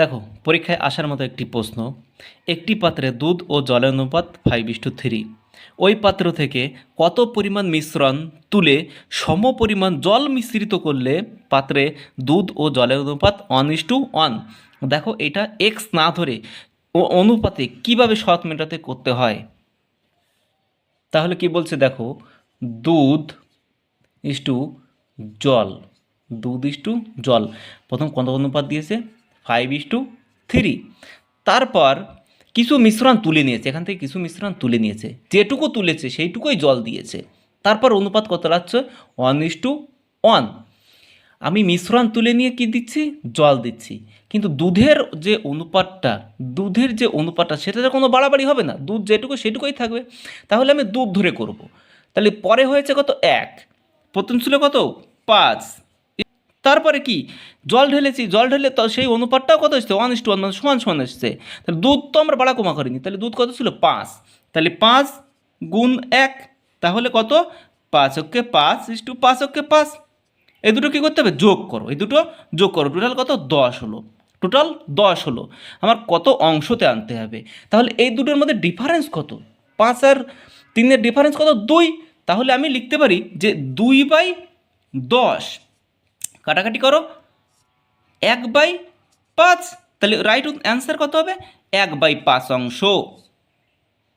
দেখো, পরীক্ষায় আসার মতো একটি প্রশ্ন। একটি পাত্রে দুধ ও জলের অনুপাত ফাইভ টু থ্রি ওই পাত্র থেকে কত পরিমাণ মিশ্রণ তুলে সম পরিমাণ জল মিশ্রিত করলে পাত্রে দুধ ও জলের অনুপাত ওয়ান ইস টু ওয়ান দেখো, এটা এক্স না ধরে ও অনুপাতে কীভাবে সৎ মেটাতে করতে হয়? তাহলে কি বলছে দেখো, দুধ ইস টু জল। দুধ ইস টু জল। প্রথম কত অনুপাত দিয়েছে? ফাইভ ইস টু থ্রি তারপর কিছু মিশ্রণ তুলে নিয়েছে, এখান থেকে কিছু মিশ্রণ তুলে নিয়েছে। যেটুকু তুলেছে, সেইটুকুই জল দিয়েছে। তারপর অনুপাত কত লাগছে? ওয়ান ইস টু ওয়ান আমি মিশ্রণ তুলে নিয়ে কি দিচ্ছি? জল দিচ্ছি। কিন্তু দুধের যে অনুপাতটা, দুধের যে অনুপাতটা সেটাতে কোনো বাড়াবাড়ি হবে না। দুধ যেটুকু সেটুকুই থাকবে। তাহলে আমি দুধ ধরে করব। তাহলে পরে হয়েছে কত? এক। প্রথম ছিল কত? পাঁচ। তারপরে কি? জল ঢেলেছি, জল ঢেলে তো সেই অনুপাতটাও কত এসছে ওয়ান ইস টু ওয়ান মানে সমান সমান এসছে তাহলে দুধ তো আমরা বাড়া কমা করিনি। তাহলে দুধ কত ছিল? পাঁচ। তাহলে পাঁচ গুণ এক, তাহলে কত? পাঁচ অক্ষে পাঁচ ইস টু পাঁচ অক্ষে পাঁচ। এই দুটো কী করতে হবে? যোগ করো। এই দুটো যোগ করো। টোটাল কত? দশ হলো। টোটাল দশ হলো। আমার কত অংশতে আনতে হবে? তাহলে এই দুটোর মধ্যে ডিফারেন্স কত? পাঁচ আর তিনের ডিফারেন্স কত? দুই। তাহলে আমি লিখতে পারি যে দুই বাই দশ। কাটাকাটি করো। এক বাই পাঁচ। তাহলে রাইট অ্যান্সার কত হবে? এক বাই পাঁচ অংশ।